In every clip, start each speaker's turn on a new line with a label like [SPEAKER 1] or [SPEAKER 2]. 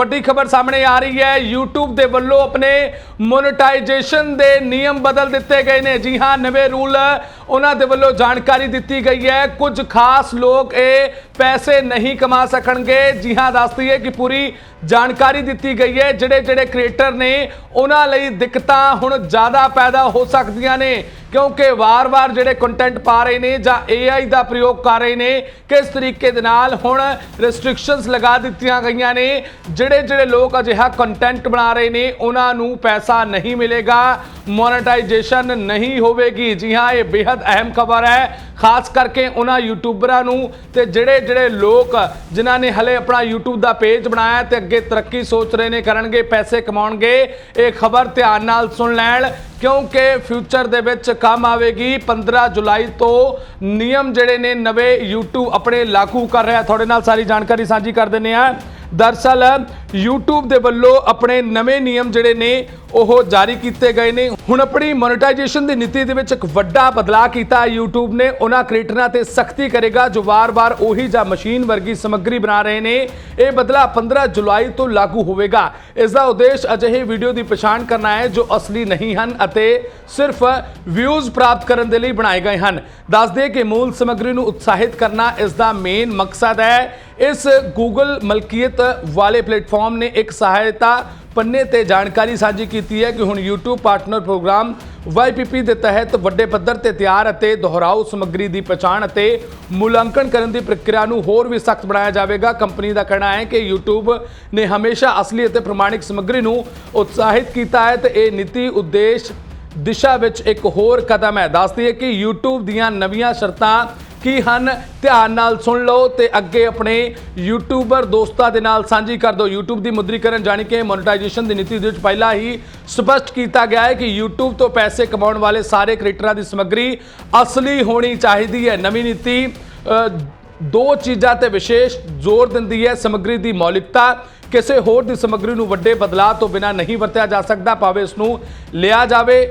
[SPEAKER 1] ਵੱਡੀ ਖਬਰ ਸਾਹਮਣੇ ਆ ਰਹੀ ਹੈ। YouTube ਦੇ ਵੱਲੋਂ ਆਪਣੇ ਮੋਨੇਟਾਈਜੇਸ਼ਨ ਦੇ ਨਿਯਮ ਬਦਲ ਦਿੱਤੇ ਗਏ ਨੇ। ਜੀ ਹਾਂ, ਨਵੇਂ ਰੂਲ ਉਹਨਾਂ ਦੇ ਵੱਲੋਂ ਜਾਣਕਾਰੀ ਦਿੱਤੀ ਗਈ ਹੈ। ਕੁਝ ਖਾਸ ਲੋਕ ਇਹ ਪੈਸੇ ਨਹੀਂ ਕਮਾ ਸਕਣਗੇ। ਜੀ ਹਾਂ ਦੱਸਦੀ ਹੈ ਕਿ ਪੂਰੀ ਜਾਣਕਾਰੀ ਦਿੱਤੀ ਗਈ ਹੈ। ਜਿਹੜੇ ਜਿਹੜੇ ਕ੍ਰੀਏਟਰ ਨੇ, ਉਹਨਾਂ ਲਈ ਦਿੱਕਤਾਂ ਹੁਣ ਜ਼ਿਆਦਾ ਪੈਦਾ ਹੋ ਸਕਦੀਆਂ ਨੇ। ਕਿਉਂਕਿ ਵਾਰ-ਵਾਰ ਜਿਹੜੇ ਕੰਟੈਂਟ ਪਾ ਰਹੇ ਨੇ ਜਾਂ AI ਦਾ ਪ੍ਰਯੋਗ ਕਰ ਰਹੇ ਨੇ, ਕਿਸ ਤਰੀਕੇ ਦੇ ਨਾਲ ਹੁਣ ਰੈਸਟ੍ਰਿਕਸ਼ਨਸ ਲਗਾ ਦਿੱਤੀਆਂ ਗਈਆਂ ਨੇ ਜਿਹੜੇ ਜਿਹੜੇ ਲੋਕ ਅਜਿਹਾ ਕੰਟੈਂਟ ਬਣਾ ਰਹੇ ਨੇ, ਉਹਨਾਂ ਨੂੰ ਪੈਸਾ ਨਹੀਂ ਮਿਲੇਗਾ। ਮੋਨੇਟਾਈਜੇਸ਼ਨ ਨਹੀਂ ਹੋਵੇਗੀ। ਜੀ ਹਾਂ, ਇਹ ਬੇहद ਅਹਿਮ ਖਬਰ ਹੈ। ਖਾਸ ਕਰਕੇ ਉਹਨਾਂ ਯੂਟਿਊਬਰਾਂ ਨੂੰ ਤੇ ਜਿਹੜੇ ਜਿਹੜੇ ਲੋਕ ਜਿਨ੍ਹਾਂ ਨੇ ਹਲੇ ਆਪਣਾ YouTube ਦਾ ਪੇਜ ਬਣਾਇਆ ਤੇ ਅੱਗੇ ਤਰੱਕੀ ਸੋਚ ਰਹੇ ਨੇ, ਕਰਨਗੇ, ਪੈਸੇ ਕਮਾਉਣਗੇ, ਇਹ ਖਬਰ ਧਿਆਨ ਨਾਲ ਸੁਣ ਲੈਣ, ਕਿਉਂਕਿ ਫਿਊਚਰ ਦੇ ਵਿੱਚ ਕੰਮ ਆਵੇਗੀ। 15 ਜੁਲਾਈ ਤੋਂ ਨਿਯਮ ਜਿਹੜੇ ਨੇ ਨਵੇਂ YouTube ਆਪਣੇ ਲਾਗੂ ਕਰ ਰਿਹਾ। ਤੁਹਾਡੇ ਨਾਲ ਸਾਰੀ ਜਾਣਕਾਰੀ ਸਾਂਝੀ ਕਰ ਦਿੰਨੇ ਆ ਦਰਸਲ, YouTube ਦੇ ਵੱਲੋਂ ਆਪਣੇ ਨਵੇਂ ਨਿਯਮ ਜਿਹੜੇ ਨੇ, ਉਹ ਜਾਰੀ ਕੀਤੇ ਗਏ ਨੇ। ਹੁਣ ਆਪਣੀ ਮੋਨੇਟਾਈਜੇਸ਼ਨ ਦੀ ਨੀਤੀ ਦੇ ਵਿੱਚ ਇੱਕ ਵੱਡਾ ਬਦਲਾਅ ਕੀਤਾ ਹੈ YouTube ਨੇ। ਉਹਨਾਂ ਕ੍ਰੀਏਟਰਾਂ ਤੇ ਸਖਤੀ ਕਰੇਗਾ, ਜੋ ਵਾਰ-ਵਾਰ ਉਹੀ ਜਾਂ ਮਸ਼ੀਨ ਵਰਗੀ ਸਮੱਗਰੀ ਬਣਾ ਰਹੇ ਨੇ। ਇਹ ਬਦਲਾਅ 15 ਜੁਲਾਈ ਤੋਂ ਲਾਗੂ ਹੋਵੇਗਾ। ਇਸ ਦਾ ਉਦੇਸ਼ ਅਜਿਹੇ ਵੀਡੀਓ ਦੀ ਪਛਾਣ ਕਰਨਾ ਹੈ, ਜੋ ਅਸਲੀ ਨਹੀਂ ਹਨ ਅਤੇ ਸਿਰਫ ਵਿਊਜ਼ ਪ੍ਰਾਪਤ ਕਰਨ ਦੇ ਲਈ ਬਣਾਏ ਗਏ ਹਨ। ਦੱਸ ਦੇ ਕਿ ਮੂਲ ਸਮੱਗਰੀ ਨੂੰ ਉਤਸ਼ਾਹਿਤ ਕਰਨਾ ਇਸ ਦਾ ਮੇਨ ਮਕਸਦ ਹੈ। ਇਸ Google ਮਲਕੀਅਤ ਵਾਲੇ ਪਲੇਟਫਾਰਮ ਨੇ ਇੱਕ ਸਹਾਇਤਾ ਪੰਨੇ ਤੇ ਜਾਣਕਾਰੀ ਸਾਂਝੀ ਕੀਤੀ ਹੈ ਕਿ ਹੁਣ YouTube ਪਾਰਟਨਰ ਪ੍ਰੋਗਰਾਮ YPP ਦੇ ਤਹਿਤ ਵੱਡੇ ਪੱਧਰ ਤੇ ਤਿਆਰ ਅਤੇ ਦੁਹਰਾਓ ਸਮੱਗਰੀ ਦੀ ਪਛਾਣ ਅਤੇ ਮੁਲਾਂਕਣ ਕਰਨ ਦੀ ਪ੍ਰਕਿਰਿਆ ਨੂੰ ਹੋਰ ਵੀ ਸਖਤ ਬਣਾਇਆ ਜਾਵੇਗਾ। ਕੰਪਨੀ ਦਾ ਕਹਿਣਾ ਹੈ ਕਿ YouTube ਨੇ ਹਮੇਸ਼ਾ ਅਸਲੀ ਅਤੇ ਪ੍ਰਮਾਣਿਕ ਸਮੱਗਰੀ ਨੂੰ ਉਤਸ਼ਾਹਿਤ ਕੀਤਾ ਹੈ ਤੇ ਇਹ ਨੀਤੀ ਉਦੇਸ਼ ਦਿਸ਼ਾ ਵਿੱਚ ਇੱਕ ਹੋਰ ਕਦਮ ਹੈ। ਦੱਸਦੀ ਹੈ ਕਿ YouTube ਦੀਆਂ ਨਵੀਆਂ ਸ਼ਰਤਾਂ ਕੀ ਹਨ? ਧਿਆਨ ਨਾਲ ਸੁਣ ਲਓ ਤੇ ਅੱਗੇ ਆਪਣੇ ਯੂਟਿਊਬਰ ਦੋਸਤਾਂ ਦੇ ਨਾਲ ਸਾਂਝੀ ਕਰ ਦਿਓ। YouTube ਦੀ ਮੁਦਰੀਕਰਨ ਜਾਣੀ ਕਿ ਮੋਨੇਟਾਈਜੇਸ਼ਨ ਦੀ ਨੀਤੀ ਦੇ ਵਿੱਚ ਪਹਿਲਾਂ ਹੀ ਸਪਸ਼ਟ ਕੀਤਾ ਗਿਆ ਹੈ ਕਿ YouTube ਤੋਂ ਪੈਸੇ ਕਮਾਉਣ ਵਾਲੇ ਸਾਰੇ ਕ੍ਰੀਏਟਰਾਂ ਦੀ ਸਮੱਗਰੀ ਅਸਲੀ ਹੋਣੀ ਚਾਹੀਦੀ ਹੈ। ਨਵੀਂ ਨੀਤੀ ਦੋ ਚੀਜ਼ਾਂ ਤੇ ਵਿਸ਼ੇਸ਼ ਜ਼ੋਰ ਦਿੰਦੀ ਹੈ। ਸਮੱਗਰੀ ਦੀ ਮੌਲਿਕਤਾ, ਕਿਸੇ ਹੋਰ ਦੀ ਸਮੱਗਰੀ ਨੂੰ ਵੱਡੇ ਬਦਲਾਅ ਤੋਂ ਬਿਨਾਂ ਨਹੀਂ ਵਰਤਿਆ ਜਾ ਸਕਦਾ, ਭਾਵੇਂ ਇਸ ਨੂੰ ਲਿਆ ਜਾਵੇ।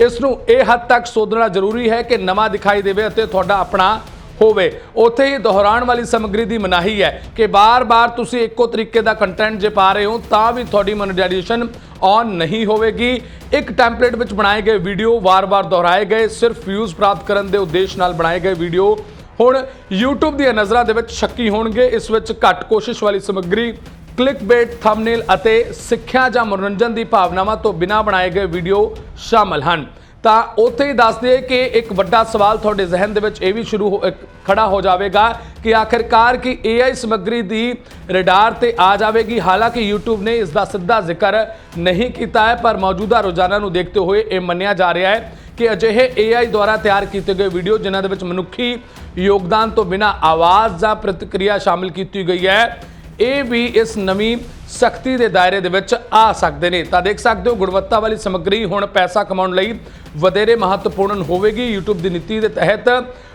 [SPEAKER 1] ਇਸ ਨੂੰ ਇਹ ਹੱਦ ਤੱਕ ਸੋਧਣਾ ਜ਼ਰੂਰੀ ਹੈ ਕਿ ਨਵਾਂ ਦਿਖਾਈ ਦੇਵੇ ਅਤੇ ਤੁਹਾਡਾ ਆਪਣਾ ਹੋਵੇ। ਉੱਥੇ ਹੀ ਦੁਹਰਾਉਣ ਵਾਲੀ ਸਮੱਗਰੀ ਦੀ ਮਨਾਹੀ ਹੈ ਕਿ ਬਾਰ-ਬਾਰ ਤੁਸੀਂ ਇੱਕੋ ਤਰੀਕੇ ਦਾ ਕੰਟੈਂਟ ਜੇ ਪਾ ਰਹੇ ਹੋ, ਤਾਂ ਵੀ ਤੁਹਾਡੀ ਮੋਨੇਟਾਈਜੇਸ਼ਨ ਔਨ ਨਹੀਂ ਹੋਵੇਗੀ। ਇੱਕ ਟੈਂਪਲੇਟ ਵਿੱਚ ਬਣਾਏ ਗਏ ਵੀਡੀਓ ਵਾਰ-ਵਾਰ ਦੁਹਰਾਏ ਗਏ, ਸਿਰਫ ਵਿਊਜ਼ ਪ੍ਰਾਪਤ ਕਰਨ ਦੇ ਉਦੇਸ਼ ਨਾਲ ਬਣਾਏ ਗਏ ਵੀਡੀਓ ਹੁਣ YouTube ਦੀਆਂ ਨਜ਼ਰਾਂ ਦੇ ਵਿੱਚ ਸ਼ੱਕੀ ਹੋਣਗੇ, ਇਸ ਵਿੱਚ ਘੱਟ ਕੋਸ਼ਿਸ਼ ਵਾਲੀ ਸਮੱਗਰੀ ਕਲਿੱਕਬੇਟ ਥੰਬਨੇਲ ਅਤੇ ਸਿੱਖਿਆ ਜਾਂ ਮਨੋਰੰਜਨ ਦੀ ਭਾਵਨਾਵਾਂ ਤੋਂ ਬਿਨਾਂ ਬਣਾਏ ਗਏ ਵੀਡੀਓ ਸ਼ਾਮਲ ਹਨ। ਤਾਂ ਉੱਥੇ ਹੀ ਦੱਸਦੇ ਕਿ ਇੱਕ ਵੱਡਾ ਸਵਾਲ ਤੁਹਾਡੇ ਜ਼ਿਹਨ ਦੇ ਵਿੱਚ ਇਹ ਵੀ ਸ਼ੁਰੂ ਹੋ- ਇੱਕ ਖੜਾ ਹੋ ਜਾਵੇਗਾ ਕਿ ਆਖਿਰਕਾਰ ਕੀ AI ਸਮੱਗਰੀ ਦੀ ਰਡਾਰ ਤੇ ਆ ਜਾਵੇਗੀ। ਹਾਲਾਂਕਿ YouTube ਨੇ ਇਸ ਦਾ ਸਿੱਧਾ ਜ਼ਿਕਰ ਨਹੀਂ ਕੀਤਾ ਹੈ, ਪਰ ਮੌਜੂਦਾ ਰੋਜ਼ਾਨਾ ਨੂੰ ਦੇਖਦੇ ਹੋਏ ਇਹ ਮੰਨਿਆ ਜਾ ਰਿਹਾ ਹੈ ਕਿ ਅਜਿਹੇ AI ਦੁਆਰਾ ਤਿਆਰ ਕੀਤੇ ਗਏ ਵੀਡੀਓ ਜਿਨ੍ਹਾਂ ਦੇ ਵਿੱਚ ਮਨੁੱਖੀ ਯੋਗਦਾਨ ਤੋਂ ਬਿਨਾਂ ਆਵਾਜ਼ ਜਾਂ ਪ੍ਰਤੀਕਿਰਿਆ ਸ਼ਾਮਿਲ ਕੀਤੀ ਗਈ ਹੈ, ਇਹ ਵੀ ਇਸ ਨਵੀਂ ਸਖਤੀ ਦੇ ਦਾਇਰੇ ਦੇ ਵਿੱਚ ਆ ਸਕਦੇ ਨੇ। ਤਾਂ ਦੇਖ ਸਕਦੇ ਹੋ, ਗੁਣਵੱਤਾ ਵਾਲੀ ਸਮੱਗਰੀ ਹੁਣ ਪੈਸਾ ਕਮਾਉਣ ਲਈ ਵਧੇਰੇ ਮਹੱਤਵਪੂਰਨ ਹੋਵੇਗੀ YouTube ਦੀ ਨੀਤੀ ਦੇ ਤਹਿਤ।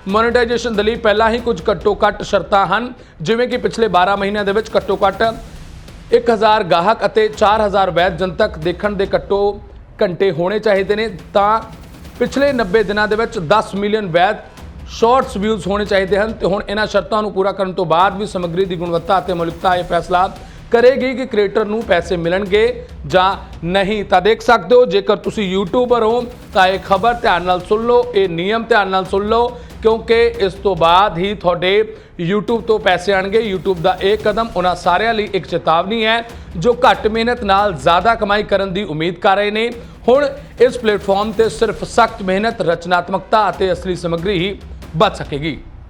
[SPEAKER 1] ਮੋਨੇਟਾਈਜੇਸ਼ਨ ਦੇ ਲਈ ਪਹਿਲਾਂ ਹੀ ਕੁਝ ਘੱਟੋ ਘੱਟ ਸ਼ਰਤਾਂ ਹਨ। ਜਿਵੇਂ ਕਿ ਪਿਛਲੇ 12 ਮਹੀਨਿਆਂ ਦੇ ਵਿੱਚ ਘੱਟੋ ਘੱਟ 1000 ਗਾਹਕ ਅਤੇ 4000 ਵੈਦ ਜਨਤਕ ਦੇਖਣ ਦੇ ਘੱਟੋ ਘੰਟੇ ਹੋਣੇ ਚਾਹੀਦੇ ਨੇ। ਤਾਂ ਪਿਛਲੇ 90 ਦਿਨਾਂ ਦੇ ਵਿੱਚ 10 ਮਿਲੀਅਨ ਵੈਦ ਸ਼ਾਰਟਸ ਵਿਊਜ਼ ਹੋਣੇ ਚਾਹੀਦੇ ਹਨ। ਤੇ ਹੁਣ ਇਹਨਾਂ ਸ਼ਰਤਾਂ ਨੂੰ ਪੂਰਾ ਕਰਨ ਤੋਂ ਬਾਅਦ ਵੀ ਸਮੱਗਰੀ ਦੀ ਗੁਣਵੱਤਾ ਅਤੇ ਮੌਲਿਕਤਾ ਇਹ ਫੈਸਲਾ ਕਰੇਗੀ ਕਿ ਕ੍ਰੀਏਟਰ ਨੂੰ ਪੈਸੇ ਮਿਲਣਗੇ ਜਾਂ ਨਹੀਂ, ਤਾਂ ਦੇਖ ਸਕਦੇ ਹੋ, ਜੇਕਰ ਤੁਸੀਂ ਯੂਟਿਊਬਰ ਹੋ, ਤਾਂ ਇਹ ਖਬਰ ਧਿਆਨ ਨਾਲ ਸੁਣ ਲਓ, ਇਹ ਨਿਯਮ ਧਿਆਨ ਨਾਲ ਸੁਣ ਲਓ, ਕਿਉਂਕਿ ਇਸ ਤੋਂ ਬਾਅਦ ਹੀ ਤੁਹਾਡੇ YouTube ਤੋਂ ਪੈਸੇ ਆਣਗੇ। YouTube ਦਾ ਇਹ ਕਦਮ ਉਹਨਾਂ ਸਾਰਿਆਂ ਲਈ ਇੱਕ ਚੇਤਾਵਨੀ ਹੈ, ਜੋ ਘੱਟ ਮਿਹਨਤ ਨਾਲ ਜ਼ਿਆਦਾ ਕਮਾਈ ਕਰਨ ਦੀ ਉਮੀਦ ਕਰ ਰਹੇ ਨੇ। ਹੁਣ ਇਸ ਪਲੇਟਫਾਰਮ ਤੇ ਸਿਰਫ ਸਖਤ ਮਿਹਨਤ, ਰਚਨਾਤਮਕਤਾ ਅਤੇ ਅਸਲੀ ਸਮੱਗਰੀ ਹੀ ਬਚ ਸਕੇਗੀ।